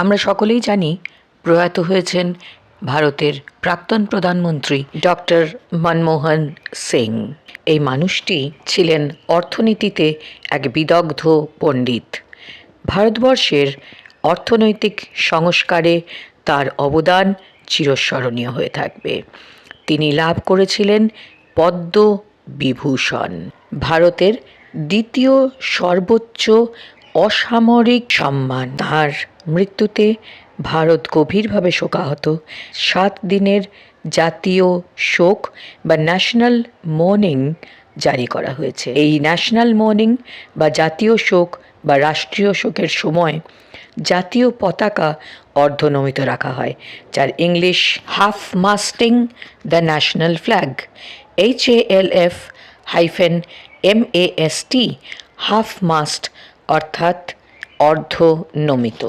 আমরা সকলেই জানি প্রয়াত হয়েছেন ভারতের প্রাক্তন প্রধানমন্ত্রী ডক্টর মনমোহন সিং। এই মানুষটি ছিলেন অর্থনীতিতে এক বিদগ্ধ পণ্ডিত। ভারতবর্ষের অর্থনৈতিক সংস্কারে তার অবদান চিরস্মরণীয় হয়ে থাকবে। তিনি লাভ করেছিলেন পদ্ম বিভূষণ ভারতের দ্বিতীয় সর্বোচ্চ অসামরিক সম্মান। তার মৃত্যুতে ভারত গভীরভাবে শোকাহত। সাত দিনের জাতীয় শোক বা ন্যাশনাল মর্নিং জারি করা হয়েছে। এই ন্যাশনাল মর্নিং বা জাতীয় শোক বা রাষ্ট্রীয় শোকের সময় জাতীয় পতাকা অর্ধনমিত রাখা হয়, যার English half masting the national flag H A L F hyphen M A S T half mast অর্থাৎ অর্ধনমিত।